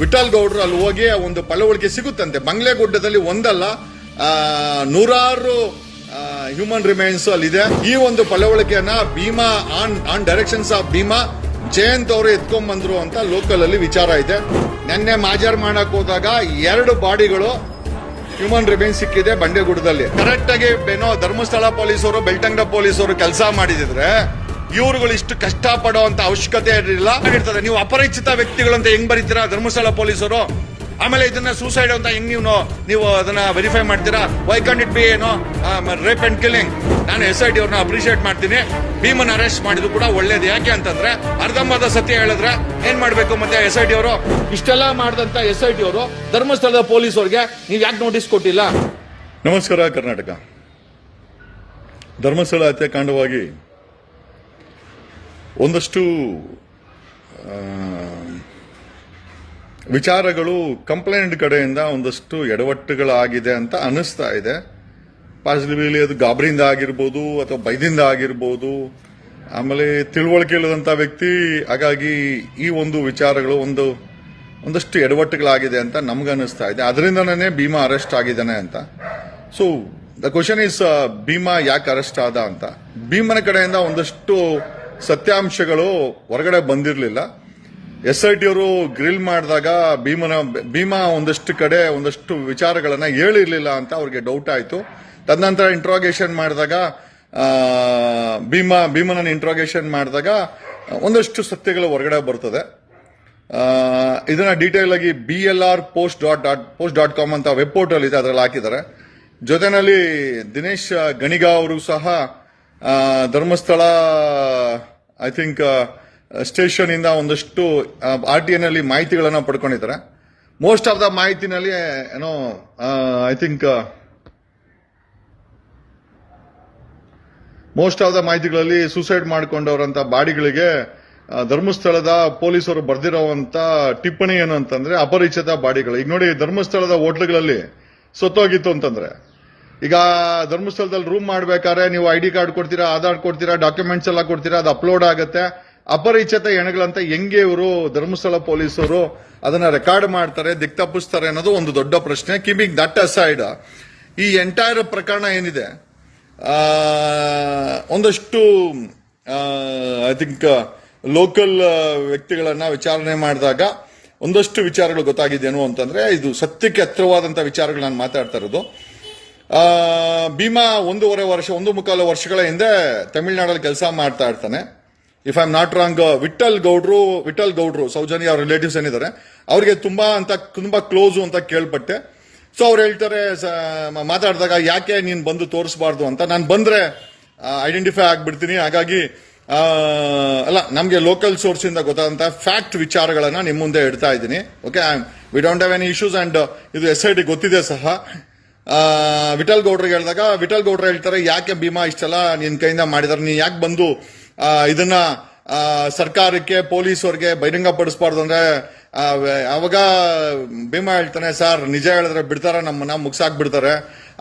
ವಿಠಲ್ ಗೌಡ್ರು ಅಲ್ಲಿ ಹೋಗಿ ಒಂದು ಪಳವಳಿಕೆ ಸಿಗುತ್ತಂತೆ. ಬಂಗ್ಲೆಗುಡ್ಡದಲ್ಲಿ ಒಂದಲ್ಲ ನೂರಾರು ಹ್ಯೂಮನ್ ರಿಮೈನ್ಸ್ ಅಲ್ಲಿದೆ ಈ ಒಂದು ಪಳವಳಿಕೆಯನ್ನ Bhima on on directions of Bhima, Jayanth ಅವರು ಎತ್ಕೊಂಡ್ ಬಂದ್ರು ಅಂತ ಲೋಕಲ್ ಅಲ್ಲಿ ವಿಚಾರ ಇದೆ. ನಿನ್ನೆ ಮಾಜರ್ ಮಾಡಕ್ ಹೋದಾಗ ಎರಡು ಬಾಡಿಗಳು ಹ್ಯೂಮನ್ ರಿಮೈನ್ ಸಿಕ್ಕಿದೆ ಬಂಡೆಗುಡದಲ್ಲಿ ಕರೆಕ್ಟ್ ಆಗಿ ಏನೋ ಧರ್ಮಸ್ಥಳ ಪೊಲೀಸರು ಬೆಳ್ತಂಗಡ ಪೊಲೀಸರು ಕೆಲಸ ಮಾಡಿದಿದ್ರೆ ಇವ್ರುಗಳು ಇಷ್ಟು ಕಷ್ಟ ಪಡುವಂತ ಅವಶ್ಯಕತೆ ಇರಲಿಲ್ಲ. ಇರ್ತದೆ ನೀವು ಅಪರಿಚಿತ ವ್ಯಕ್ತಿಗಳು ಅಂತ ಹೆಂಗ್ ಬರೀತೀರಾ? ಧರ್ಮಸ್ಥಳ ಪೊಲೀಸರು? ಆಮೇಲೆ ಇದನ್ನ ಸೂಸೈಡ್ ಅಂತ ಹೆಂಗ್ ನೀವು ನೀವು ಅದನ್ನ ವೆರಿಫೈ ಮಾಡ್ತೀರಾ? ವೈ ಕಾಂಟ್ ಇಟ್ ಬಿ ಏನು ರೇಪ್ ಅಂಡ್ ಕಿಲ್ಲಿಂಗ್ ನಾನು ಎಸ್ ಐ ಟಿ ಅವ್ರನ್ನ ಅಪ್ರಿಶಿಯೇಟ್ ಮಾಡ್ತೀನಿ. ಭೀಮನ್ ಅರೆಸ್ಟ್ ಮಾಡಿದ್ರು ಕೂಡ ಒಳ್ಳೇದು. ಯಾಕೆ ಅಂತಂದ್ರೆ, ಅರ್ಧಂಬರ್ಧ ಸತ್ಯ ಹೇಳಿದ್ರೆ ಏನ್ ಮಾಡ್ಬೇಕು ಮತ್ತೆ ಎಸ್ ಐ ಟಿ ಅವರು? ಇಷ್ಟೆಲ್ಲ ಮಾಡಿದಂತ ಎಸ್ ಐ ಟಿ ಅವರು ಧರ್ಮಸ್ಥಳದ ಪೊಲೀಸ್ ಅವ್ರಿಗೆ ನೀವು ಯಾಕೆ ನೋಟಿಸ್ ಕೊಟ್ಟಿಲ್ಲ? ನಮಸ್ಕಾರ, ಕರ್ನಾಟಕ. ಧರ್ಮಸ್ಥಳ ಹತ್ಯಾಕಾಂಡವಾಗಿ ಒಂದಷ್ಟು ವಿಚಾರಗಳು ಕಂಪ್ಲೇಂಟ್ ಕಡೆಯಿಂದ ಒಂದಷ್ಟು ಎಡವಟ್ಟುಗಳಾಗಿದೆ ಅಂತ ಅನಿಸ್ತಾ ಇದೆ. ಪಾಸಿಟಿವ್ಲಿ ಅದು ಗಾಬರಿಯಿಂದ ಆಗಿರ್ಬೋದು ಅಥವಾ ಬೈದಿಂದ ಆಗಿರ್ಬೋದು. ಆಮೇಲೆ ತಿಳುವಳಿಕೆ ಇಲ್ಲದಂತ ವ್ಯಕ್ತಿ, ಹಾಗಾಗಿ ಈ ಒಂದು ವಿಚಾರಗಳು ಒಂದು, ಒಂದಷ್ಟು ಎಡವಟ್ಟುಗಳಾಗಿದೆ ಅಂತ ನಮ್ಗೆ ಅನಿಸ್ತಾ ಇದೆ. ಅದರಿಂದನೇ ಭೀಮಾ ಅರೆಸ್ಟ್ ಆಗಿದ್ದಾನೆ ಅಂತ. So the question is Bhima ಯಾಕೆ ಅರೆಸ್ಟ್ ಆದ ಅಂತ. ಭೀಮನ ಕಡೆಯಿಂದ ಒಂದಷ್ಟು ಸತ್ಯಾಂಶಗಳು ಹೊರಗಡೆ ಬಂದಿರಲಿಲ್ಲ. ಎಸ್ ಐ ಟಿ ಅವರು ಗ್ರಿಲ್ ಮಾಡಿದಾಗ ಭೀಮನ, ಭೀಮಾ ಒಂದಷ್ಟು ಕಡೆ ಒಂದಷ್ಟು ವಿಚಾರಗಳನ್ನ ಹೇಳಿರಲಿಲ್ಲ ಅಂತ ಅವ್ರಿಗೆ ಡೌಟ್ ಆಯಿತು. ತದನಂತರ ಇಂಟ್ರಾಗೇಷನ್ ಮಾಡಿದಾಗ ಭೀಮಾ ಭೀಮನ ಇಂಟ್ರಾಗೇಷನ್ ಮಾಡಿದಾಗ ಒಂದಷ್ಟು ಸತ್ಯಗಳು ಹೊರಗಡೆ ಬರ್ತದೆ. ಇದನ್ನ ಡೀಟೇಲ್ ಆಗಿ B L R post dot dot post dot com ಅಂತ ವೆಬ್ ಪೋರ್ಟಲ್ ಇದೆ, ಅದರಲ್ಲಿ ಹಾಕಿದ್ದಾರೆ. ಜೊತೆನಲ್ಲಿ ದಿನೇಶ್ ಗಣಿಗಾ ಅವರು ಸಹ ಧರ್ಮಸ್ಥಳ ಐ ಥಿಂಕ್ ಸ್ಟೇಷನ್ ಇಂದ ಒಂದಷ್ಟು ಆರ್ ಟಿ ಎನಲ್ಲಿ ಮಾಹಿತಿಗಳನ್ನು ಪಡ್ಕೊಂಡಿದ್ದಾರೆ. ಮೋಸ್ಟ್ ಆಫ್ ದ ಮಾಹಿತಿನಲ್ಲಿ ಏನೋ I think most of the ಮಾಹಿತಿಗಳಲ್ಲಿ suicide ಮಾಡಿಕೊಂಡವರಂತ ಬಾಡಿಗಳಿಗೆ ಆ, ಧರ್ಮಸ್ಥಳದ ಪೊಲೀಸರು ಬರ್ದಿರೋವಂತ ಟಿಪ್ಪಣಿ ಏನು ಅಂತಂದ್ರೆ ಅಪರಿಚಿತ ಬಾಡಿಗಳು. ಈಗ ನೋಡಿ ಧರ್ಮಸ್ಥಳದ ಹೋಟ್ಲುಗಳಲ್ಲಿ ಸೊತ್ತೋಗಿತ್ತು ಅಂತಂದ್ರೆ. ಈಗ ಧರ್ಮಸ್ಥಳದಲ್ಲಿ ರೂಮ್ ಮಾಡ್ಬೇಕಾದ್ರೆ ನೀವು ಐ ಡಿ ಕಾರ್ಡ್ ಕೊಡ್ತೀರಾ, ಆಧಾರ್ ಕೊಡ್ತೀರಾ ಡಾಕ್ಯುಮೆಂಟ್ಸ್ ಎಲ್ಲ ಕೊಡ್ತೀರಾ, ಅದು ಅಪ್ಲೋಡ್ ಆಗುತ್ತೆ. ಅಪರಿಚಿತ ಹೆಣಗಳಂತ ಹೆಂಗೆ ಇವರು ಧರ್ಮಸ್ಥಳ ಪೊಲೀಸರು ಅದನ್ನ ರೆಕಾರ್ಡ್ ಮಾಡ್ತಾರೆ ದಿಕ್ ತಪ್ಪಿಸ್ತಾರೆ ಅನ್ನೋದು ಒಂದು ದೊಡ್ಡ ಪ್ರಶ್ನೆ. ಕಿಮಿಂಗ್ ದಟ್ ಅಸೈಡ್ ಈ ಎಂಟೈರ್ ಪ್ರಕರಣ ಏನಿದೆ? ಒಂದಷ್ಟು ಐ ಥಿಂಕ್ ಲೋಕಲ್ ವ್ಯಕ್ತಿಗಳನ್ನ ವಿಚಾರಣೆ ಮಾಡಿದಾಗ ಒಂದಷ್ಟು ವಿಚಾರಗಳು ಗೊತ್ತಾಗಿದ್ದೇನು ಅಂತಂದ್ರೆ ಇದು ಸತ್ಯಕ್ಕೆ ಹತ್ತಿರವಾದಂತಹ ವಿಚಾರಗಳು ನಾನು ಮಾತಾಡ್ತಾ ಇರೋದು. ಭೀಮಾ ಒಂದೂವರೆ ವರ್ಷ, ಒಂದು ಮುಕ್ಕಾಲು ವರ್ಷಗಳ ಹಿಂದೆ ತಮಿಳುನಾಡಲ್ಲಿ ಕೆಲಸ ಮಾಡ್ತಾ ಇರ್ತಾನೆ. If I am not wrong Vittal ಗೌಡ್ರು ವಿಠಲ್ ಗೌಡ್ರು, ಸೌಜನ್ಯ ಅವ್ರ ರಿಲೇಟಿವ್ಸ್ ಏನಿದ್ದಾರೆ ಅವ್ರಿಗೆ ತುಂಬಾ ಅಂತ, ತುಂಬಾ ಕ್ಲೋಸು ಅಂತ ಕೇಳ್ಪಟ್ಟೆ. ಸೊ ಅವ್ರು ಹೇಳ್ತಾರೆ ಮಾತಾಡಿದಾಗ, ಯಾಕೆ ನೀನು ಬಂದು ತೋರಿಸಬಾರ್ದು ಅಂತ? ನಾನು ಬಂದ್ರೆ ಐಡೆಂಟಿಫೈ ಆಗ್ಬಿಡ್ತೀನಿ. ಹಾಗಾಗಿ ಅಲ್ಲ, ನಮಗೆ ಲೋಕಲ್ ಸೋರ್ಸ್ ಇಂದ ಗೊತ್ತಾದಂತ ಫ್ಯಾಕ್ಟ್ ವಿಚಾರಗಳನ್ನ ನಿಮ್ಮ ಮುಂದೆ ಇಡ್ತಾ ಇದ್ದೀನಿ. Okay we don't have any issues and ಇದು ಎಸ್ ಐ ಡಿ ಗೊತ್ತಿದೆ ಸಹ. ವಿಠಲ್ ಗೌಡ್ರಿಗೆ ಹೇಳಿದಾಗ, ವಿಠಲ್ ಗೌಡ್ರು ಹೇಳ್ತಾರೆ, ಯಾಕೆ ಭೀಮಾ ಇಷ್ಟೆಲ್ಲ ನಿನ್ನ ಕೈಯಿಂದ ಮಾಡಿದಾರೆ? ನೀನ್ ಯಾಕೆ ಬಂದು ಇದನ್ನ ಸರ್ಕಾರಕ್ಕೆ ಪೊಲೀಸರಿಗೆ ಬಹಿರಂಗ ಪಡಿಸ್ಬಾರ್ದು ಅಂದ್ರೆ ಅವಾಗ ಭೀಮಾ ಹೇಳ್ತಾನೆ, ಸರ್, ನಿಜ ಹೇಳಿದ್ರೆ ಬಿಡ್ತಾರೆ, ನಮ್ಮನ್ನ ಮುಗ್ಸಾಕ್ ಬಿಡ್ತಾರೆ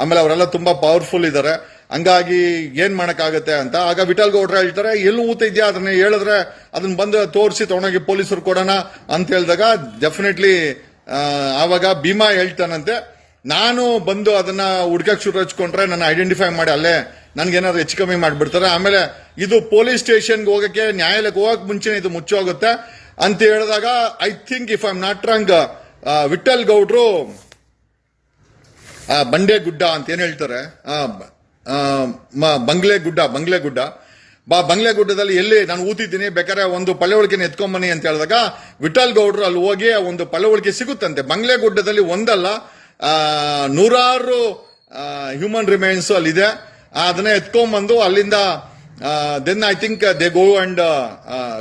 ಆಮೇಲೆ ಅವರೆಲ್ಲ ತುಂಬಾ ಪವರ್ಫುಲ್ ಇದ್ದಾರೆ ಹಂಗಾಗಿ ಏನ್ ಮಾಡಕ್ಕಾಗತ್ತೆ ಅಂತ. ಆಗ ವಿಠಲ್ ಗೌಡ್ರ ಹೇಳ್ತಾರೆ, ಎಲ್ಲೂ ಊತ ಇದೆಯಾ? ಅದನ್ನ ಹೇಳಿದ್ರೆ ಅದನ್ನ ಬಂದು ತೋರಿಸಿ, ತಗೊಂಡೋಗಿ ಪೊಲೀಸರು ಕೊಡೋಣ. ಅಂತ ಹೇಳಿದಾಗ ಡೆಫಿನೆಟ್ಲಿ ಆವಾಗ ಭೀಮಾ ಹೇಳ್ತಾನಂತೆ. ನಾನು ಬಂದು ಅದನ್ನ ಹುಡ್ಕಕ್ ಶುರು ಹಚ್ಕೊಂಡ್ರೆ ನನ್ನ ಐಡೆಂಟಿಫೈ ಮಾಡಿ ಅಲ್ಲೇ ನನ್ಗೇನಾದ್ರು ಹೆಚ್ಚು ಕಮ್ಮಿ ಮಾಡಿಬಿಡ್ತಾರೆ. ಆಮೇಲೆ ಇದು ಪೊಲೀಸ್ ಸ್ಟೇಷನ್ಗೆ ಹೋಗಕ್ಕೆ, ನ್ಯಾಯಾಲಯಕ್ಕೆ ಹೋಗಕ್ ಮುಂಚೆ ಇದು ಮುಚ್ಚೋಗುತ್ತೆ. ಅಂತ ಹೇಳಿದಾಗ I think if I am not wrong Vittal ಗೌಡ್ರು ಬಂಡೆ ಗುಡ್ಡ ಅಂತ ಏನು ಹೇಳ್ತಾರೆ? ಬಂಗ್ಲೆ ಗುಡ್ಡ ಬಂಗ್ಲೆ ಗುಡ್ಡ. ಬಾ, ಬಂಗ್ಲೆ ಗುಡ್ಡದಲ್ಲಿ ಎಲ್ಲಿ ನಾನು ಊತಿದ್ದೀನಿ, ಬೇಕಾದ್ರೆ ಒಂದು ಪಳೆವಳಿಕೆನ ಎತ್ಕೊಂಬನ್ನಿ ಅಂತ ಹೇಳಿದಾಗ ವಿಠಲ್ ಗೌಡ್ರು ಅಲ್ಲಿ ಹೋಗಿ ಒಂದು ಪಳವಳಿಕೆ ಸಿಗುತ್ತಂತೆ. ಬಂಗ್ಲೆ ಗುಡ್ಡದಲ್ಲಿ ಒಂದಲ್ಲ ನೂರಾರು ಹ್ಯೂಮನ್ ರಿಮೈನ್ಸ್ ಅಲ್ಲಿದೆ. ಅದನ್ನ ಎತ್ಕೊಂಬಂದು ಅಲ್ಲಿಂದ then I think they go and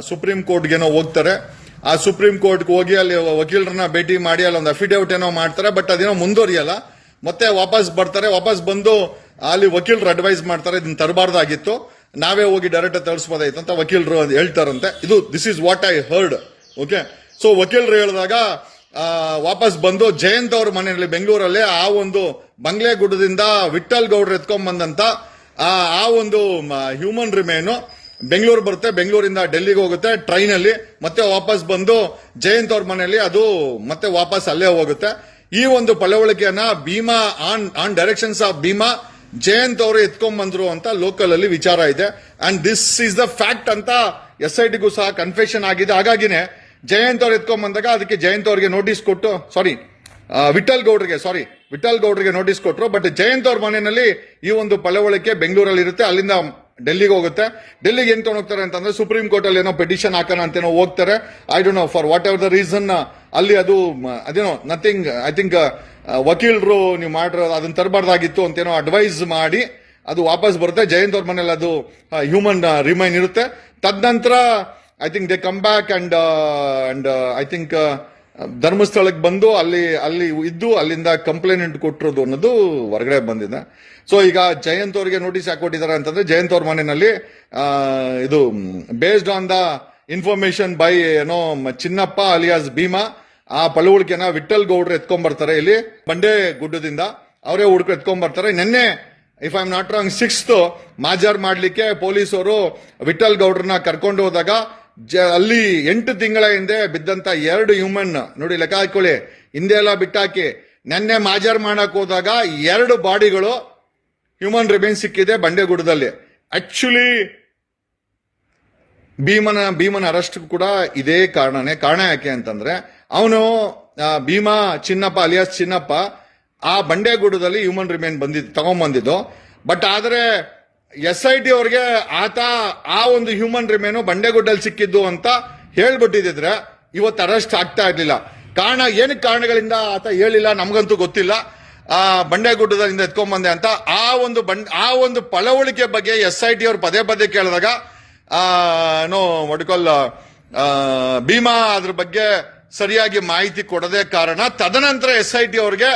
supreme ಕೋರ್ಟ್ಗೇನೋ ಹೋಗ್ತಾರೆ. ಆ ಸುಪ್ರೀಂ ಕೋರ್ಟ್ಗೆ ಹೋಗಿ ಅಲ್ಲಿ ವಕೀಲರನ್ನ ಭೇಟಿ ಮಾಡಿ, ಅಲ್ಲಿ ಒಂದು ಅಫಿಡೇವಿಟ್ ಏನೋ ಮಾಡ್ತಾರೆ ಬಟ್ ಅದೇನೋ ಮುಂದುವರಿಯಲ್ಲ. ಮತ್ತೆ ವಾಪಸ್ ಬರ್ತಾರೆ. ವಾಪಸ್ ಬಂದು ಅಲ್ಲಿ ವಕೀಲರು ಅಡ್ವೈಸ್ ಮಾಡ್ತಾರೆ, ಇದನ್ನ ತರಬಾರ್ದಾಗಿತ್ತು. ನಾವೇ ಹೋಗಿ ಡೈರೆಕ್ಟ್ ತರಿಸಬಹುದಾಯ್ತು ಅಂತ ವಕೀಲರು ಹೇಳ್ತಾರಂತೆ. ಇದು this is what I heard okay so ವಕೀಲರು ಹೇಳಿದಾಗ ವಾಪಸ್ ಬಂದು ಜಯಂತ್ ಅವ್ರ ಮನೆಯಲ್ಲಿ ಬೆಂಗಳೂರಲ್ಲಿ ಆ ಒಂದು ಬಂಗ್ಲೆ ಗುಡ್ಡದಿಂದ ವಿಠಲ್ ಗೌಡ್ರು ಎತ್ಕೊಂಡ್ ಬಂದಂತ ಆ ಒಂದು ಹ್ಯೂಮನ್ ರಿಮೇನು ಬೆಂಗಳೂರು ಬರುತ್ತೆ, ಬೆಂಗಳೂರಿಂದ ಡೆಲ್ಲಿಗೆ ಹೋಗುತ್ತೆ ಟ್ರೈನ್ ಅಲ್ಲಿ ಮತ್ತೆ ವಾಪಸ್ ಬಂದು ಜಯಂತ್ ಅವ್ರ ಮನೆಯಲ್ಲಿ ಅದು ಮತ್ತೆ ವಾಪಸ್ ಅಲ್ಲೇ ಹೋಗುತ್ತೆ. ಈ ಒಂದು ಪಳವಳಿಕೆಯನ್ನ Bhima on on directions of Bhima, Jayant ಅವರು ಎತ್ಕೊಂಡ್ ಬಂದ್ರು ಅಂತ ಲೋಕಲ್ ಅಲ್ಲಿ ವಿಚಾರ ಇದೆ. And this is the fact ಅಂತ ಎಸ್ ಐ ಟಿಗೂ ಸಹ ಕನ್ಫೆಷನ್ ಆಗಿದೆ. ಹಾಗಾಗಿನೇ ಜಯಂತ್ ಅವ್ರು ಎತ್ಕೊಂಡ್ ಬಂದಾಗ ಅದಕ್ಕೆ ಜಯಂತ್ ಅವ್ರಿಗೆ ನೋಟಿಸ್ ಕೊಟ್ಟು ಸಾರಿ ವಿಠಲ್ ಗೌಡ್ರಿಗೆ ಸಾರಿ ವಿಠಲ್ ಗೌಡ್ರಿಗೆ ನೋಟಿಸ್ ಕೊಟ್ಟರು ಬಟ್ ಜಯಂತ್ ಅವ್ರ ಮನೆಯಲ್ಲಿ ಈ ಒಂದು ಪಳವಳಿಕೆ ಬೆಂಗಳೂರಲ್ಲಿ ಇರುತ್ತೆ. ಅಲ್ಲಿಂದ ಡೆಲ್ಲಿಗೆ ಹೋಗುತ್ತೆ. ಡೆಲ್ಲಿಗೆ ಏನ್ ಹೋಗ್ತಾರೆ ಅಂತಂದ್ರೆ ಸುಪ್ರೀಂ ಕೋರ್ಟ್ ಅಲ್ಲಿ ಏನೋ ಪಿಟಿಷನ್ ಹಾಕೋಣ ಅಂತೇನೋ ಹೋಗ್ತಾರೆ. I don't know for whatever the reason ಅಲ್ಲಿ ಅದು, ಅದೇನೋ ನಥಿಂಗ್ ಐ ಥಿಂಕ್ ವಕೀಲರು ನೀವು ಮಾಡಿರೋ, ಅದನ್ನ ತರಬಾರ್ದಾಗಿತ್ತು ಅಂತೇನೋ ಅಡ್ವೈಸ್ ಮಾಡಿ ಅದು ವಾಪಸ್ ಬರುತ್ತೆ. ಜಯಂತ್ ಅವ್ರ ಮನೇಲಿ ಅದು ಹ್ಯೂಮನ್ ರಿಮೈನ್ ಇರುತ್ತೆ. ತದನಂತರ I think they come back and and I think ಧರ್ಮಸ್ಥಳಕ್ಕೆ ಬಂದು ಅಲ್ಲಿ ಅಲ್ಲಿ ಇದ್ದು ಅಲ್ಲಿಂದ ಕಂಪ್ಲೇಂಟ್ ಕೊಟ್ಟಿರೋದು ಅನ್ನೋದು ಹೊರಗಡೆ ಬಂದಿದೆ. ಸೊ ಈಗ ಜಯಂತ್ ಅವರಿಗೆ ನೋಟಿಸ್ ಯಾಕೆ ಕೊಟ್ಟಿದ್ದಾರೆ ಅಂತಂದ್ರೆ ಜಯಂತ್ ಅವ್ರ ಮನೆಯಲ್ಲಿ ಇದು based on the information by ಏನೋ ಚಿನ್ನಪ್ಪ ಅಲಿಯಾಸ್ ಭೀಮಾ, ಆ ಪಳುವಳಿಕೆನ ವಿಠಲ್ ಗೌಡ್ರು ಎತ್ಕೊಂಡ್ ಬರ್ತಾರೆ ಇಲ್ಲಿ, ಬಂಡೆ ಗುಡ್ಡದಿಂದ. ಅವರೇ ಹುಡುಕ ಎತ್ಕೊಂಡ್ ಬರ್ತಾರೆ. ನಿನ್ನೆ if I am not wrong sixth ಮಾಜಾರ್ ಮಾಡ್ಲಿಕ್ಕೆ ಪೊಲೀಸರು ವಿಠಲ್ ಗೌಡ್ರನ್ನ ಕರ್ಕೊಂಡು ಹೋದಾಗ ಅಲ್ಲಿ ಎಂಟು ತಿಂಗಳ ಹಿಂದೆ ಬಿದ್ದಂತ ಎರಡು ಹ್ಯೂಮನ್ ನೋಡಿ ಲೆಕ್ಕ ಹಾಕೊಳ್ಳಿ. ಹಿಂದೆ ಎಲ್ಲ ಬಿಟ್ಟಾಕಿ, ನೆನ್ನೆ ಮಾಜರ್ ಮಾಡಕ್ ಹೋದಾಗ ಎರಡು ಬಾಡಿಗಳು ಹ್ಯೂಮನ್ ರಿಮೇನ್ ಸಿಕ್ಕಿದೆ ಬಂಡೆಗುಡದಲ್ಲಿ. ಆಕ್ಚುಲಿ ಭೀಮನ ಭೀಮನ ಅರೆಸ್ಟ್ ಕೂಡ ಇದೇ ಕಾರಣನೇ. ಕಾರಣ ಯಾಕೆ ಅಂತಂದ್ರೆ, ಅವನು ಭೀಮಾ ಚಿನ್ನಪ್ಪ, ಅಲಿಯಾಸ್ ಚಿನ್ನಪ್ಪ, ಆ ಬಂಡೆಗುಡದಲ್ಲಿ ಹ್ಯೂಮನ್ ರಿಮೇನ್ ಬಂದಿದ್ದು ತಗೊಂಬಂದಿದ್ದು. ಬಟ್ ಆದ್ರೆ ಎಸ್ ಐ ಟಿ ಅವ್ರಿಗೆ ಆತ ಆ ಒಂದು ಹ್ಯೂಮನ್ ರಿಮೇನು ಬಂಡೆಗುಡ್ಡಲ್ಲಿ ಸಿಕ್ಕಿದ್ದು ಅಂತ ಹೇಳ್ಬಿಟ್ಟಿದ್ರೆ ಇವತ್ತು ಅರೆಸ್ಟ್ ಆಗ್ತಾ ಇರ್ಲಿಲ್ಲ. ಕಾರಣ ಏನಕ್ಕೆ ಕಾರಣಗಳಿಂದ ಆತ ಹೇಳಿಲ್ಲ ನಮಗಂತೂ ಗೊತ್ತಿಲ್ಲ. ಆ ಬಂಡೆಗುಡ್ಡದಿಂದ ಎತ್ಕೊಂಡ್ಬಂದೆ ಅಂತ ಆ ಒಂದು ಬಂಡ್, ಆ ಒಂದು ಪಳವಳಿಕೆ ಬಗ್ಗೆ ಎಸ್ ಐ ಟಿ ಅವ್ರು ಪದೇ ಪದೇ ಕೇಳಿದಾಗ ಏನೋ ಒಡ್ಕೊಲ್ ಭೀಮಾ ಅದ್ರ ಬಗ್ಗೆ ಸರಿಯಾಗಿ ಮಾಹಿತಿ ಕೊಡದೆ ಕಾರಣ ತದನಂತರ ಎಸ್ ಐ ಟಿ ಅವ್ರಿಗೆ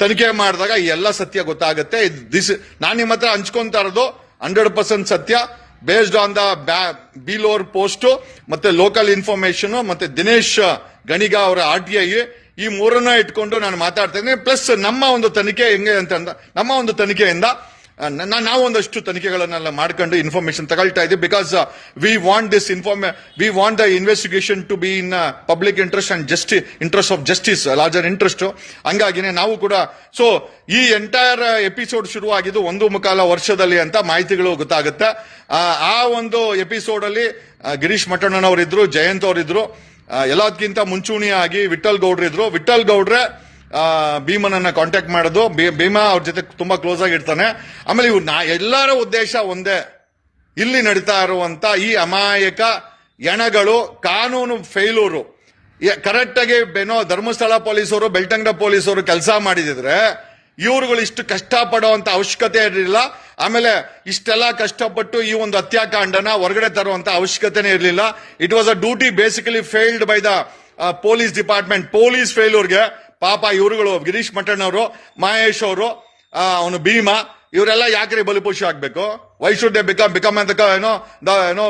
ತನಿಖೆ ಮಾಡಿದಾಗ ಎಲ್ಲ ಸತ್ಯ ಗೊತ್ತಾಗುತ್ತೆ. ದಿಸ್ ನಾನು ನಿಮ್ಮ ಹತ್ರ ಹಂಚ್ಕೊಂತಾ ಇರೋದು ಹಂಡ್ರೆಡ್ ಪರ್ಸೆಂಟ್ ಸತ್ಯ. Based on the BLR post ಮತ್ತೆ ಲೋಕಲ್ ಇನ್ಫಾರ್ಮೇಶನ್ ಮತ್ತೆ ದಿನೇಶ್ ಗಣಿಗ ಅವರ ಆರ್ ಟಿ ಐ, ಈ ಮೂರನ್ನ ಇಟ್ಕೊಂಡು ನಾನು ಮಾತಾಡ್ತಾ ಇದ್ದೀನಿ. ಪ್ಲಸ್ ನಮ್ಮ ಒಂದು ತನಿಖೆ ಹೆಂಗೆ ಅಂತ ನಮ್ಮ ಒಂದು ತನಿಖೆಯಿಂದ ಆ, ನ- ನಾವು ಒಂದಷ್ಟು ತನಿಖೆಗಳನ್ನೆಲ್ಲ ಮಾಡ್ಕೊಂಡು ಇನ್ಫಾರ್ಮೇಶನ್ ತಗೊಳ್ತಾ ಇದ್ದೀವಿ because we want this information we want the investigation to be in public interest and justice interest of justice larger interest ಹಂಗಾಗಿನೇ ನಾವು ಕೂಡ ಸೊ ಈ ಎಂಟೈರ್ ಎಪಿಸೋಡ್ ಶುರುವಾಗಿದ್ದು ಒಂದು ಮುಖಾಲ ವರ್ಷದಲ್ಲಿ ಅಂತ ಮಾಹಿತಿಗಳು ಗೊತ್ತಾಗುತ್ತೆ. ಆ, ಒಂದು ಎಪಿಸೋಡ್ ಅಲ್ಲಿ ಗಿರೀಶ್ ಮಠಣ್ಣನವರಿದ್ರು ಜಯಂತ್ ಅವರಿದ್ರು ಎಲ್ಲದಕ್ಕಿಂತ ಮುಂಚೂಣಿಯಾಗಿ ವಿಠಲ್ ಗೌಡ್ರಿದ್ರು. ವಿಠಲ್ ಗೌಡ್ರೆ ಭೀಮನನ್ನ ಕಾಂಟ್ಯಾಕ್ಟ್ ಮಾಡೋದು. ಭೀಮ ಅವ್ರ ಜೊತೆ ತುಂಬಾ ಕ್ಲೋಸ್ ಆಗಿರ್ತಾನೆ ಆಮೇಲೆ ಇವ್ರು ನಾ, ಎಲ್ಲರ ಉದ್ದೇಶ ಒಂದೇ. ಇಲ್ಲಿ ನಡೀತಾ ಇರುವಂತ ಈ ಅಮಾಯಕ ಎಣಗಳು ಕಾನೂನು ಫೇಲೂರು ಕರೆಕ್ಟ್ ಆಗಿ ಏನೋ ಧರ್ಮಸ್ಥಳ ಪೊಲೀಸರು, ಬೆಳ್ತಂಗಡ ಪೊಲೀಸರು ಕೆಲಸ ಮಾಡಿದಿದ್ರೆ ಇವ್ರುಗಳು ಇಷ್ಟು ಕಷ್ಟ ಪಡುವಂತ ಅವಶ್ಯಕತೆ ಇರಲಿಲ್ಲ. ಆಮೇಲೆ ಇಷ್ಟೆಲ್ಲ ಕಷ್ಟಪಟ್ಟು ಈ ಒಂದು ಹತ್ಯಾಕಾಂಡನ ಹೊರಗಡೆ ತರುವಂತ ಅವಶ್ಯಕತೆನೇ ಇರಲಿಲ್ಲ. It was a duty basically failed by the police department police ಫೇಲ್ಯೂರ್ಗೆ ಪಾಪ ಇವರುಗಳು ಗಿರೀಶ್ ಮಠಣ್ಣವರು ಮಹೇಶ್ ಅವರು ಅವನು ಭೀಮಾ, ಇವರೆಲ್ಲ ಯಾಕ್ರಿ ಬಲಿಪುಷಿ ಆಗ್ಬೇಕು? ವೈ ಶುಡ್ ಬಿಕಮ್ ಬಿಕಮ್ ಅಂತ ಏನೋ, ದ ಏನೋ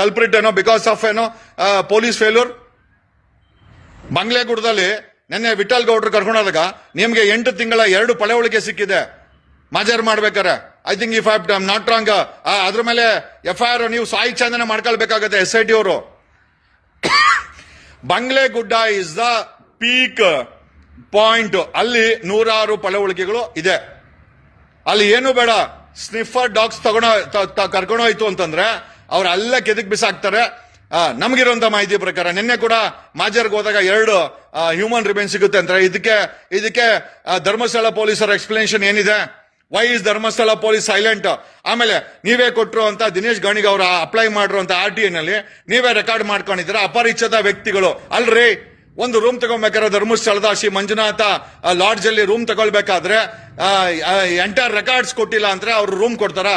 ಕಲ್ಪ್ರಿಟ್ ಏನೋ ಬಿಕಾಸ್ ಆಫ್ ಏನೋ ಪೊಲೀಸ್ ಫೇಲ್ಯೂರ್ ಬಂಗ್ಲೆಗುಡದಲ್ಲಿ ನಿನ್ನೆ ವಿಠಲ್ ಗೌಡ್ರು ಕರ್ಕೊಂಡಾಗ ನಿಮ್ಗೆ ಎಂಟು ತಿಂಗಳ ಎರಡು ಪಳವಳಿಕೆ ಸಿಕ್ಕಿದೆ. ಮಾಜರ್ ಮಾಡ್ಬೇಕಾರೆ. I think if I not wrong ಅದ್ರ ಮೇಲೆ ಎಫ್ ಐ ಆರ್ ನೀವು ಸಾಯಿ ಚಂದನ ಮಾಡ್ಕೊಳ್ಬೇಕಾಗತ್ತೆ ಎಸ್ ಐ ಟಿ ಅವರು. ಬಂಗ್ಲೆ ಗುಡ್ಡ ಇಸ್ ದ ಪೀಕ್ ಪಾಯಿಂಟ್. ಅಲ್ಲಿ ನೂರಾರು ಪಳವಳಿಕೆಗಳು ಇದೆ. ಅಲ್ಲಿ ಏನು ಬೇಡ, ಸ್ನಿಫರ್ ಡಾಗ್ಸ್ ತಗೊಂಡ ಕರ್ಕೊಂಡೋಯ್ತು ಅಂತಂದ್ರೆ, ಅವ್ರು ಅಲ್ಲೇ ಕೆದಕ್ ಬಿಸಾಕ್ತಾರೆ. ನಮಗಿರುವಂತ ಮಾಹಿತಿ ಪ್ರಕಾರ, ನಿನ್ನೆ ಕೂಡ ಮಾಜರ್ಗೆ ಹೋದಾಗ ಎರಡು ಹ್ಯೂಮನ್ ರಿಮೇನ್ ಸಿಗುತ್ತೆ ಅಂತ. ಇದಕ್ಕೆ ಇದಕ್ಕೆ ಧರ್ಮಸ್ಥಳ ಪೊಲೀಸರ ಎಕ್ಸ್ಪ್ಲನೇಷನ್ ಏನಿದೆ? Why is Dharmasthala police silent ಆಮೇಲೆ, ನೀವೇ ಕೊಟ್ಟರು ಅಂತ ದಿನೇಶ್ ಗಣಿಗ್ ಅವರು ಅಪ್ಲೈ ಮಾಡಿರುವಂತ ಆರ್ ಟಿ ನಲ್ಲಿ, ನೀವೇ ರೆಕಾರ್ಡ್ ಮಾಡ್ಕೊಂಡಿದ್ದೀರಾ? ಅಪರಿಚಿತ ವ್ಯಕ್ತಿಗಳು. ಅಲ್ರಿ ಒಂದು ರೂಮ್ ತಗೊಬೇಕಾದ್ರೆ ಧರ್ಮಸ್ಥಳದ ಶ್ರೀ ಮಂಜುನಾಥ ಲಾಡ್ಜ್ ಅಲ್ಲಿ ರೂಮ್ ತಗೊಳ್ಬೇಕಾದ್ರೆ ಎಂಟೈರ್ ರೆಕಾರ್ಡ್ಸ್ ಕೊಟ್ಟಿಲ್ಲ ಅಂದ್ರೆ ಅವ್ರು ರೂಮ್ ಕೊಡ್ತಾರ?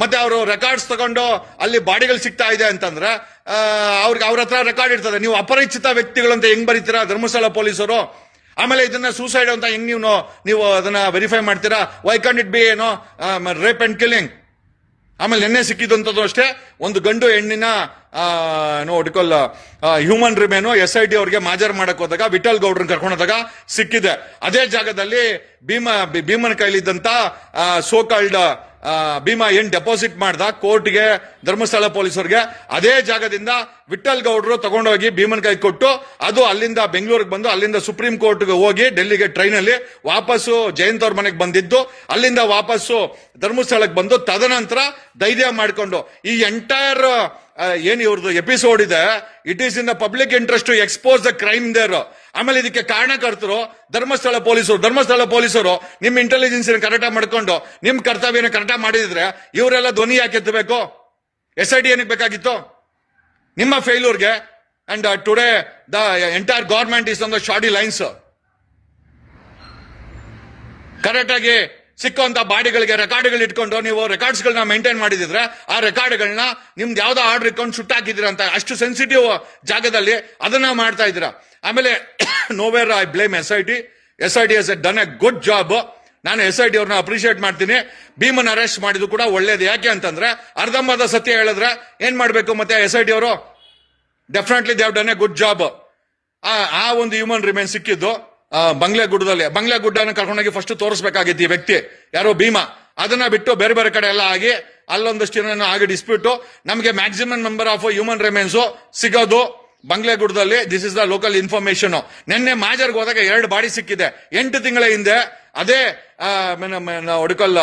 ಮತ್ತೆ ಅವರು ರೆಕಾರ್ಡ್ಸ್ ತಗೊಂಡು ಅಲ್ಲಿ ಬಾಡಿಗಳು ಸಿಗ್ತಾ ಇದೆ ಅಂತಂದ್ರೆ ಅವ್ರಿಗೆ ಅವ್ರ ಹತ್ರ ರೆಕಾರ್ಡ್ ಇರ್ತದೆ. ನೀವು ಅಪರಿಚಿತ ವ್ಯಕ್ತಿಗಳು ಅಂತ ಹೆಂಗ್ ಬರೀತೀರಾ? ಧರ್ಮಸ್ಥಳ ಪೊಲೀಸರು? ಆಮೇಲೆ ಇದನ್ನ ಸೂಸೈಡ್ ಅಂತ ಹೆಂಗ್ ನೀವು ನೀವು ಅದನ್ನ ವೆರಿಫೈ ಮಾಡ್ತೀರಾ? ವೈ ಕ್ಯಾನ್ ಇಟ್ ಬಿ ಏನೋ ರೇಪ್ ಅಂಡ್ ಕಿಲ್ಲಿಂಗ್ ಆಮೇಲೆ ನಿನ್ನೆ ಸಿಕ್ಕಿದಂಥದ್ದು ಅಷ್ಟೇ, ಒಂದು ಗಂಡು ಹೆಣ್ಣಿನ ಆ, ಏನೋ ಒಡ್ಕೊಲ್ಲ human remain S I T ಅವ್ರಿಗೆ ಮಾಜರ್ ಮಾಡಕ್ ಹೋದಾಗ ವಿಠಲ್ ಗೌಡ್ರನ್ನ ಕರ್ಕೊಂಡು ಹೋದಾಗ ಸಿಕ್ಕಿದೆ. ಅದೇ ಜಾಗದಲ್ಲಿ ಭೀಮ ಭೀಮನ ಕೈಲಿದ್ದಂತ ಸೋಕಾಲ್ಡ್ ಭೀಮಾ ಏನ್ ಡೆಪಾಸಿಟ್ ಮಾಡ್ದ ಕೋರ್ಟ್ಗೆ ಧರ್ಮಸ್ಥಳ ಪೊಲೀಸರಿಗೆ ಅದೇ ಜಾಗದಿಂದ ವಿಠಲ್ ಗೌಡ್ರು ತಗೊಂಡೋಗಿ ಭೀಮನ್ ಕೈ ಕೊಟ್ಟು ಅದು ಅಲ್ಲಿಂದ ಬೆಂಗಳೂರಿಗೆ ಬಂದು ಅಲ್ಲಿಂದ ಸುಪ್ರೀಂ ಕೋರ್ಟ್ಗೆ ಹೋಗಿ ಡೆಲ್ಲಿಗೆ ಟ್ರೈನ್ ಅಲ್ಲಿ ವಾಪಸ್ಸು ಜಯಂತ್ ಅವ್ರ ಮನೆಗೆ ಬಂದಿದ್ದು ಅಲ್ಲಿಂದ ವಾಪಸ್ಸು ಧರ್ಮಸ್ಥಳಕ್ಕೆ ಬಂದು ತದನಂತರ ಧೈರ್ಯ ಮಾಡಿಕೊಂಡು ಈ ಎಂಟೈರ್ ಏನ್ ಇವ್ರದ್ದು ಎಪಿಸೋಡ್ ಇದೆ? It is in the public interest to expose the crime there ಆಮೇಲೆ ಇದಕ್ಕೆ ಕಾರಣಕರ್ತರು, ಧರ್ಮಸ್ಥಳ ಪೊಲೀಸರು ಧರ್ಮಸ್ಥಳ ಪೊಲೀಸರು ನಿಮ್ಮ ಇಂಟೆಲಿಜೆನ್ಸ್ ಕರೆಕ್ಟ್ ಮಾಡ್ಕೊಂಡು ನಿಮ್ಮ ಕರ್ತವ್ಯನ ಕರೆಕ್ಟ್ ಮಾಡಿದ್ರೆ ಇವರೆಲ್ಲ ಧ್ವನಿ ಯಾಕೆ ಎತ್ತಬೇಕು? ಎಸ್ ಐ ಡಿ ಏನಕ್ಕೆ ಬೇಕಾಗಿತ್ತು? ನಿಮ್ಮ ಫೇಲ್ಯೂರ್ಗೆ and today the entire government is on the shoddy lines correct ಆಗಿ ಸಿಕ್ಕುವಂತ ಬಾಡಿಗಳಿಗೆ ರೆಕಾರ್ಡ್ಗಳು ಇಟ್ಕೊಂಡು ನೀವು ರೆಕಾರ್ಡ್ಸ್ ಗಳನ್ನ ಮೇಂಟೈನ್ ಮಾಡಿದಿದ್ರೆ ಆ ರೆಕಾರ್ಡ್ಗಳನ್ನ ನಿಮ್ದು ಯಾವ್ದೋ ಆರ್ಡರ್ ಇಟ್ಕೊಂಡು ಸುಟ್ಟಾಕಿದ್ದೀರ ಅಂತ ಅಷ್ಟು ಸೆನ್ಸಿಟಿವ್ ಜಾಗದಲ್ಲಿ ಅದನ್ನ ಮಾಡ್ತಾ ಇದ್ದೀರಾ. ಆಮೇಲೆ nowhere I blame S I T S I T has done a good job ನಾನು ಎಸ್ ಐ ಟಿ ಅವ್ರನ್ನ ಅಪ್ರಿಷಿಯೇಟ್ ಮಾಡ್ತೀನಿ. ಭೀಮನ್ ಅರೆಸ್ಟ್ ಮಾಡಿದ್ರು ಕೂಡ ಒಳ್ಳೇದು. ಯಾಕೆ ಅಂತಂದ್ರೆ ಅರ್ಧಂಬರ್ಧ ಸತ್ಯ ಹೇಳಿದ್ರೆ ಏನ್ ಮಾಡ್ಬೇಕು ಮತ್ತೆ ಎಸ್ ಐ ಟಿ ಅವರು? Definitely they've done a good job ಆ ಒಂದು ಹ್ಯೂಮನ್ ರಿಮೇನ್ ಸಿಕ್ಕಿದ್ದು. ಬಂಗ್ಲೆ ಗುಡ್ಡದಲ್ಲಿ, ಬಂಗ್ಲೆ ಗುಡ್ಡನ ಕರ್ಕೊಂಡೋಗಿ ಫಸ್ಟ್ ತೋರಿಸ್ಬೇಕಾಗಿತ್ತು ಈ ವ್ಯಕ್ತಿ. ಯಾರೋ ಭೀಮಾ. ಅದನ್ನ ಬಿಟ್ಟು ಬೇರೆ ಬೇರೆ ಕಡೆ ಎಲ್ಲ ಆಗಿ ಅಲ್ಲೊಂದಷ್ಟು ಜನ ಆಗಿ ಡಿಸ್ಪ್ಯೂಟ್ ನಮಗೆ maximum number of human remains ಸಿಗೋದು ಬಂಗ್ಲೆ ಗುಡ್ಡದಲ್ಲಿ. This is the local information ನಿನ್ನೆ ಮಾಜರ್ಗೆ ಹೋದಾಗ ಎರಡು ಬಾಡಿ ಸಿಕ್ಕಿದೆ. ಎಂಟು ತಿಂಗಳ ಹಿಂದೆ ಅದೇ ಒಡಕಲ್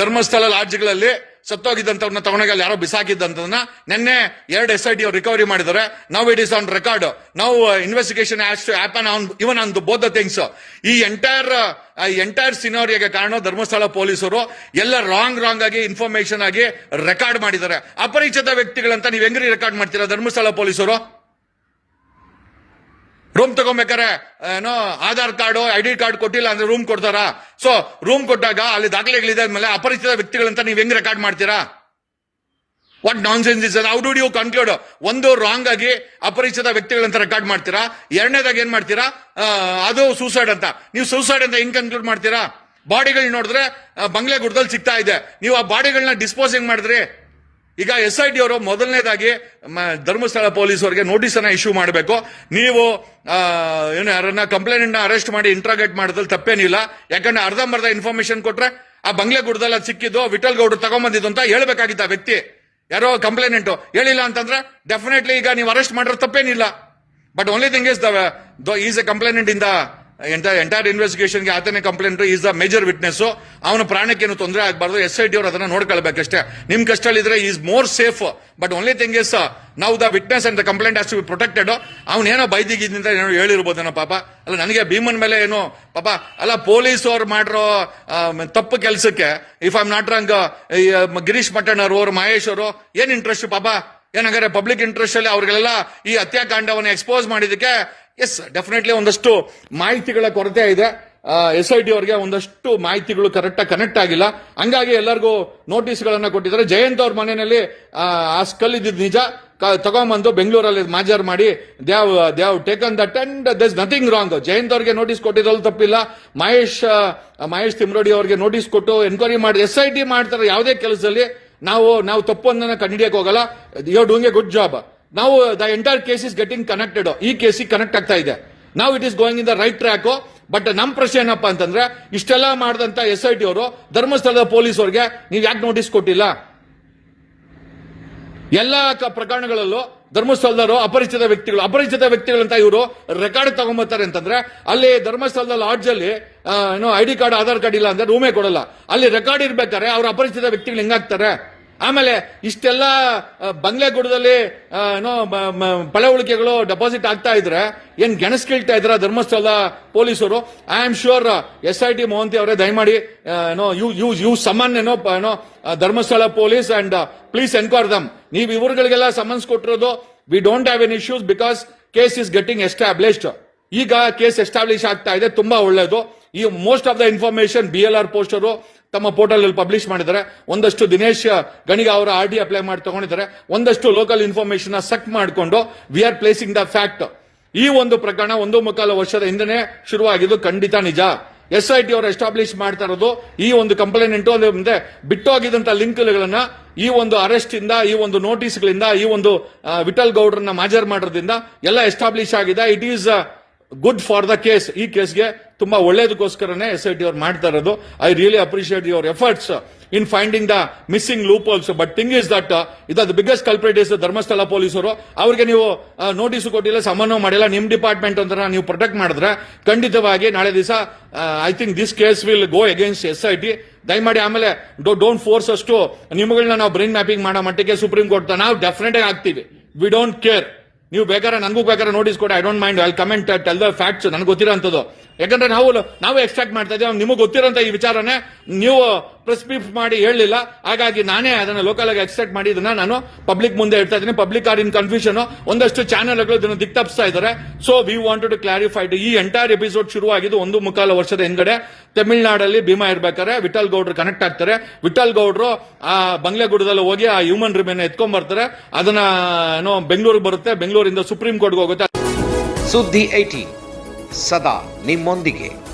ಧರ್ಮಸ್ಥಳ ಲಾಡ್ಜ್ಗಳಲ್ಲಿ ಸತ್ತೋಗಿದ್ದಂತವ್ರನ್ನ ತಗೊಂಡೋಗಿ ಅಲ್ಲಿ ಯಾರೋ ಬಿಸಾಕಿದ್ದಂಥದನ್ನ ನಿನ್ನೆ ಎರಡು ಎಸ್ ಐ ಟಿ ರಿಕವರಿ ಮಾಡಿದ್ದಾರೆ. ನಾವು ಇಟ್ ಇಸ್ ಆನ್ ರೆಕಾರ್ಡ್ ನಾವು investigation has to happen on even on both the things ಈ ಎಂಟೈರ್ ಎಂಟೈರ್ ಸಿನೋರಿಯಾಗೆ ಕಾರಣ ಧರ್ಮಸ್ಥಳ ಪೊಲೀಸರು ಎಲ್ಲ ರಾಂಗ್ ರಾಂಗ್ ಆಗಿ ಇನ್ಫಾರ್ಮೇಶನ್ ಆಗಿ ರೆಕಾರ್ಡ್ ಮಾಡಿದ್ದಾರೆ. ಅಪರಿಚಿತ ವ್ಯಕ್ತಿಗಳಂತ ನೀವು ಹೆಂಗ್ರಿ ರೆಕಾರ್ಡ್ ಮಾಡ್ತೀರಾ ಧರ್ಮಸ್ಥಳ ಪೊಲೀಸರು? ರೂಮ್ ತಗೊಬೇಕಾರೆ ಏನೋ Aadhaar card, I D card ಕೊಟ್ಟಿಲ್ಲ ಅಂದ್ರೆ ರೂಮ್ ಕೊಡ್ತಾರಾ? ಸೊ ರೂಮ್ ಕೊಟ್ಟಾಗ ಅಲ್ಲಿ ದಾಖಲೆಗಳಿದೆ ಆದ್ಮೇಲೆ ಅಪರಿಚಿತ ವ್ಯಕ್ತಿಗಳಂತ ನೀವು ಹೆಂಗ್ ರೆಕಾರ್ಡ್ ಮಾಡ್ತೀರಾ? What nonsense is how do you conclude ಒಂದು ರಾಂಗ್ ಆಗಿ ಅಪರಿಚಿತ ವ್ಯಕ್ತಿಗಳಂತ ರೆಕಾರ್ಡ್ ಮಾಡ್ತೀರಾ? ಎರಡನೇದಾಗಿ ಏನ್ ಮಾಡ್ತೀರಾ? ಅದು ಸೂಸೈಡ್ ಅಂತ. ನೀವು ಸೂಸೈಡ್ ಅಂತ ಹೆಂಗ್ ಕನ್ಕ್ಲೂಡ್ ಮಾಡ್ತೀರಾ? ಬಾಡಿಗಳು ನೋಡಿದ್ರೆ ಬಂಗ್ಲೆ ಗುಡ್ದಲ್ಲಿ ಸಿಗ್ತಾ ಇದೆ. ನೀವು ಆ ಬಾಡಿಗಳನ್ನ ಡಿಸ್ಪೋಸಿಂಗ್ ಮಾಡಿದ್ರಿ. ಈಗ ಎಸ್ ಐ ಟಿ ಅವರು ಮೊದಲನೇದಾಗಿ ಧರ್ಮಸ್ಥಳ ಪೊಲೀಸ್ ಅವರಿಗೆ ನೋಟಿಸ್ ಅನ್ನ ಇಶ್ಯೂ ಮಾಡಬೇಕು. ನೀವು ಏನು ಯಾರನ್ನ ಕಂಪ್ಲೇಂಟ್ ಅರೆಸ್ಟ್ ಮಾಡಿ ಇಂಟ್ರಾಗೇಟ್ ಮಾಡೋದ್ರಲ್ಲಿ ತಪ್ಪೇನಿಲ್ಲ. ಯಾಕಂದ್ರೆ ಅರ್ಧಂಬರ್ಧ ಇನ್ಫಾರ್ಮೇಶನ್ ಕೊಟ್ರೆ ಆ ಬಂಗ್ಲೆ ಗುಡ್ದಲ್ಲಿ ಅದು ಸಿಕ್ಕಿದ್ದು ವಿಠಲ್ ಗೌಡ್ರು ತಗೊಂಬಂದಿದ್ದು ಅಂತ ಹೇಳ್ಬೇಕಾಗಿತ್ತು ಆ ವ್ಯಕ್ತಿ. ಯಾರೋ ಕಂಪ್ಲೇನೆಂಟು ಹೇಳಿಲ್ಲ ಅಂತಂದ್ರೆ ಡೆಫಿನೆಟ್ಲಿ ಈಗ ನೀವು ಅರೆಸ್ಟ್ ಮಾಡಿರೋ ತಪ್ಪೇನಿಲ್ಲ. But only thing is the is a complaint in entire entire ಇನ್ವೆಸ್ಟಿಗೇಷನ್ಗೆ ಆತನೇ complaint is the major witness ಅವನ ಪ್ರಾಣಕ್ಕೇನು ತೊಂದರೆ ಆಗಬಾರ್ದು. ಎಸ್ ಐ ಟಿ ಅವರು ಅದನ್ನ ನೋಡ್ಕೊಳ್ಬೇಕಷ್ಟೇ. ನಿಮ್ ಕಷ್ಟಲ್ಲಿದ್ರೆ is more safe but only thing is now the witness and the complaint to be protected ಅವನೇನೋ ಬೈದಿಗಿದ್ದಿಂದ ಏನೋ ಹೇಳಿರ್ಬೋದೇನೋ ಪಾಪ. ಅಲ್ಲ, ನನಗೆ ಭೀಮನ್ ಮೇಲೆ ಏನು ಪಾಪ. ಅಲ್ಲ ಪೊಲೀಸ್ ಅವ್ರು ಮಾಡಿರೋ ತಪ್ಪು ಕೆಲಸಕ್ಕೆ ಇಫ್ ಆಮ್ ನಾಟ್ ರಂಗ್ ಗಿರೀಶ್ ಮಟ್ಟಣ್ಣ ಅವರು ಮಹೇಶ್ ಅವರು, ಏನ್ ಇಂಟ್ರೆಸ್ಟ್ ಪಾಪ? ಏನಂಗಾರೆ ಪಬ್ಲಿಕ್ ಇಂಟ್ರೆಸ್ಟ್ ಅಲ್ಲಿ ಅವ್ರಿಗೆಲ್ಲ ಈ ಹತ್ಯಾಕಾಂಡವನ್ನು ಎಕ್ಸ್ಪೋಸ್ ಮಾಡಿದಕ್ಕೆ ಎಸ್ ಡೆಫಿನೆಟ್ಲಿ ಒಂದಷ್ಟು ಮಾಹಿತಿಗಳ ಕೊರತೆ ಇದೆ. ಎಸ್ ಐ ಟಿ ಅವರಿಗೆ ಒಂದಷ್ಟು ಮಾಹಿತಿಗಳು ಕರೆಕ್ಟಾಗಿ ಕನೆಕ್ಟ್ ಆಗಿಲ್ಲ. ಹಂಗಾಗಿ ಎಲ್ಲರಿಗೂ ನೋಟಿಸ್ ಗಳನ್ನ ಕೊಟ್ಟಿದ್ದಾರೆ. ಜಯಂತ್ ಅವ್ರ ಮನೆಯಲ್ಲಿ ಆ, ಸ್ಕಲ್ ಇದ್ದಿದ್ದು ನಿಜ. ತಗೊಂಬಂದು ಬೆಂಗಳೂರಲ್ಲಿ ಮಾಜರ್ ಮಾಡಿ they've they've taken that and thus nothing wrong Jayant ಅವ್ರಿಗೆ ನೋಟಿಸ್ ಕೊಟ್ಟಿದ್ರಲ್ಲಿ ತಪ್ಪಿಲ್ಲ. ಮಹೇಶ್ ಮಹೇಶ್ ತಿಮ್ರೋಡಿ ಅವ್ರಿಗೆ ನೋಟಿಸ್ ಕೊಟ್ಟು ಎನ್ಕ್ವೈರಿ ಮಾಡಿ ಎಸ್ ಐ ಟಿ ಮಾಡ್ತಾರೆ ಯಾವುದೇ ಕೆಲಸದಲ್ಲಿ. ನಾವು ನಾವು ತಪ್ಪೊಂದನ್ನ ಕಂಡಿಡಿಯಕ್ಕೆ ಹೋಗಲ್ಲ. You doing a good job ನಾವು the entire case is getting connected ಈ ಕೇಸಿಗೆ ಕನೆಕ್ಟ್ ಆಗ್ತಾ ಇದೆ. ನಾವು it is going in the right track but ನಮ್ಮ ಪ್ರಶ್ನೆ ಏನಪ್ಪ ಅಂತಂದ್ರೆ, ಇಷ್ಟೆಲ್ಲ ಮಾಡಿದಂತ ಎಸ್ ಐ ಟಿ ಅವರು, ಧರ್ಮಸ್ಥಳದ ಪೊಲೀಸ್ ಅವರಿಗೆ ನೀವು ಯಾಕೆ ನೋಟಿಸ್ ಕೊಟ್ಟಿಲ್ಲ? ಎಲ್ಲ ಪ್ರಕರಣಗಳಲ್ಲೂ ಧರ್ಮಸ್ಥಳದವರು ಅಪರಿಚಿತ ವ್ಯಕ್ತಿಗಳು, ಅಪರಿಚಿತ ವ್ಯಕ್ತಿಗಳಂತ ಇವರು ರೆಕಾರ್ಡ್ ತಗೊಂಬರ್ತಾರೆ ಅಂತಂದ್ರೆ, ಅಲ್ಲಿ ಧರ್ಮಸ್ಥಳದ ಲಾಡ್ಜ್ ಅಲ್ಲಿ ಏನೋ I D card Aadhaar card ಇಲ್ಲ ಅಂದ್ರೆ ರೂಮೇ ಕೊಡಲ್ಲ. ಅಲ್ಲಿ ರೆಕಾರ್ಡ್ ಇರ್ಬೇಕಾದ್ರೆ ಅವ್ರ ಅಪರಿಚಿತ ವ್ಯಕ್ತಿಗಳು ಹೆಂಗಾಗ್ತಾರೆ ಆಮೇಲೆ ಇಷ್ಟೆಲ್ಲ ಬಂಗ್ಲೆ ಬಂಗ್ಲೆಗೂಡದಲ್ಲಿ ಏನೋ, ಮ- ಮ- ಪಳೆ ಉಳಿಕೆಗಳು ಡೆಪಾಸಿಟ್ ಆಗ್ತಾ ಇದ್ರೆ, ಏನ್ ಗೆಣಸ್ಕಿಳ್ತಾ ಇದ್ರ ಧರ್ಮಸ್ಥಳದ ಪೊಲೀಸರು? I am sure S I T Mohanty ಅವರೇ ದಯಮಾಡಿ ಏನೋ, ಯು ಯು ಯು ಸಮನ್ ಏನೋ ಏನೋ Dharmasthala police and please enquire them ನೀವು ಇವ್ರುಗಳಿಗೆಲ್ಲ ಸಮನ್ಸ್ ಕೊಟ್ಟಿರೋದು we don't have any issues because case is getting established ಈಗ ಕೇಸ್ ಎಸ್ಟಾಬ್ಲಿಷ್ ಆಗ್ತಾ ಇದೆ, ತುಂಬಾ ಒಳ್ಳೇದು. ಈ most of the information B L R poster ತಮ್ಮ ಪೋರ್ಟಲ್ ಅಲ್ಲಿ ಪಬ್ಲಿಷ್ ಮಾಡಿದ್ದಾರೆ. ಒಂದಷ್ಟು ದಿನೇಶ್ ಗಣಿಗ ಅವರ ಆರ್ ಡಿ ಅಪ್ಲೈ ಮಾಡಿ ತಗೊಂಡಿದ್ದಾರೆ. ಒಂದಷ್ಟು ಲೋಕಲ್ ಇನ್ಫಾರ್ಮೇಶನ್ ಸಕ್ ಮಾಡಿಕೊಂಡು we are placing the fact ಈ ಒಂದು ಪ್ರಕರಣ ಒಂದು ಮುಕ್ಕಾಲು ವರ್ಷದ ಹಿಂದೆನೆ ಶುರುವಾಗಿದ್ದು ಖಂಡಿತ ನಿಜ. ಎಸ್ ಐ ಟಿ ಅವರು ಎಸ್ಟಾಬ್ಲಿಷ್ ಮಾಡ್ತಾ ಇರೋದು ಈ ಒಂದು ಕಂಪ್ಲೇಂಟ್ ಮುಂದೆ ಬಿಟ್ಟೋಗಿದ್ದಂತ ಲಿಂಕ್ಗಳನ್ನ ಈ ಒಂದು ಅರೆಸ್ಟ್ ಇಂದ, ಈ ಒಂದು ನೋಟಿಸ್ಗಳಿಂದ ಈ ಒಂದು ವಿಠಲ್ ಗೌಡ್ರನ್ನ ಮಾಜರ್ ಮಾಡೋದ್ರಿಂದ ಎಲ್ಲ ಎಸ್ಟಾಬ್ಲಿಷ್ ಆಗಿದೆ. It is good for the case ಈ ಕೇಸ್ಗೆ ತುಂಬಾ ಒಳ್ಳೇದಕ್ಕೋಸ್ಕರನೇ ಎಸ್ ಐ ಟಿ ಅವ್ರು ಮಾಡ್ತಾ ಇರೋದು. I really appreciate your efforts in finding the missing loop also but thing is that ಇದು the biggest culprit is Dharmasthala ಪೊಲೀಸರು ಅವ್ರಿಗೆ ನೀವು ನೋಟಿಸ್ ಕೊಟ್ಟಿಲ್ಲ, ಸಮನ್ವಯ ಮಾಡಿಲ್ಲ. ನಿಮ್ ಡಿಪಾರ್ಟ್ಮೆಂಟ್ ಅಂತ ನೀವು ಪ್ರೊಟೆಕ್ಟ್ ಮಾಡಿದ್ರೆ ಖಂಡಿತವಾಗಿ ನಾಳೆ ದಿವಸ I think this case will go against S I T ದಯಮಾಡಿ ಆಮೇಲೆ ಡೋಂಟ್ ಫೋರ್ಸ್ ಅಷ್ಟು ನಿಮ್ಮಗಳನ್ನ ನಾವು ಬ್ರೈನ್ ಮ್ಯಾಪಿಂಗ್ ಮಾಡೋ ಮಟ್ಟಿಗೆ ಸುಪ್ರೀಂ ಕೋರ್ಟ್ ನಾವು ಡೆಫಿನೆಟ್ ಆಗಿ ಆಗ್ತೀವಿ ವಿ ಡೋಂಟ್ ಕೇರ್ ನೀವು ಬೇಕಾದ್ರೆ, ನನಗೂ ಬೇಕಾದ್ರೆ ನೋಟಿಸ್ ಕೊಡಿ. I don't mind I comment tell the facts ನನಗೆ ಗೊತ್ತಿರೋಂಥದ್ದು. ಯಾಕಂದ್ರೆ ನಾವು ನಾವು ಎಕ್ಸ್ಟ್ರಾಕ್ಟ್ ಮಾಡ್ತಾ ಇದ್ದೀವಿ. ನಿಮಗೆ ಗೊತ್ತಿರೋಂಥ ಈ ವಿಚಾರನೇ ನೀವು ಪ್ರೆಸ್ ಬ್ರೀಫ್ ಮಾಡಿ ಹೇಳಲಿಲ್ಲ ಹಾಗಾಗಿ ನಾನೇ ಅದನ್ನು ಲೋಕಲ್ ಆಗಿ ಎಕ್ಸ್ಟ್ರಾಕ್ಟ್ ಮಾಡಿ ಇದನ್ನ ನಾನು ಪಬ್ಲಿಕ್ ಮುಂದೆ ಹೇಳ್ತಾ ಇದ್ದೀನಿ. ಪಬ್ಲಿಕ್ ಆರ್ ಇನ್ ಕನ್ಫ್ಯೂಷನ್ ಒಂದಷ್ಟು ಚಾನೆಲ್ಗಳು ಇದನ್ನು ದಿಕ್ತಪ್ಸ್ತಾ ಇದ್ದಾರೆ. So we wanted to clarified ಈ ಎಂಟೈರ್ ಎಪಿಸೋಡ್ ಶುರುವಾಗಿದ್ದು ಒಂದು ಮುಕ್ಕಾಲು ವರ್ಷದ ಹಿಂದ್ಗಡೆ ತಮಿಳುನಾಡಲ್ಲಿ ಭೀಮಾ ಇರ್ಬೇಕಾದ್ರೆ ವಿಠಲ್ ಗೌಡ್ರು ಕನೆಕ್ಟ್ ಆಗ್ತಾರೆ. ವಿಠಲ್ ಗೌಡ್ರು ಆ ಬಂಗ್ಲೆಗುಡದಲ್ಲಿ ಹೋಗಿ ಆ ಹ್ಯೂಮನ್ ರಿಮೇನ್ ಎತ್ಕೊಂಡ್ ಬರ್ತಾರೆ. ಅದನ್ನ ಏನೋ ಬೆಂಗಳೂರಿಗೆ ಬರುತ್ತೆ. ಬೆಂಗಳೂರಿಂದ ಸುಪ್ರೀಂ ಕೋರ್ಟ್ಗೆ ಹೋಗುತ್ತೆ. ಸುದ್ದಿ ಏಟಿ ಸದಾ ನಿಮ್ಮೊಂದಿಗೆ.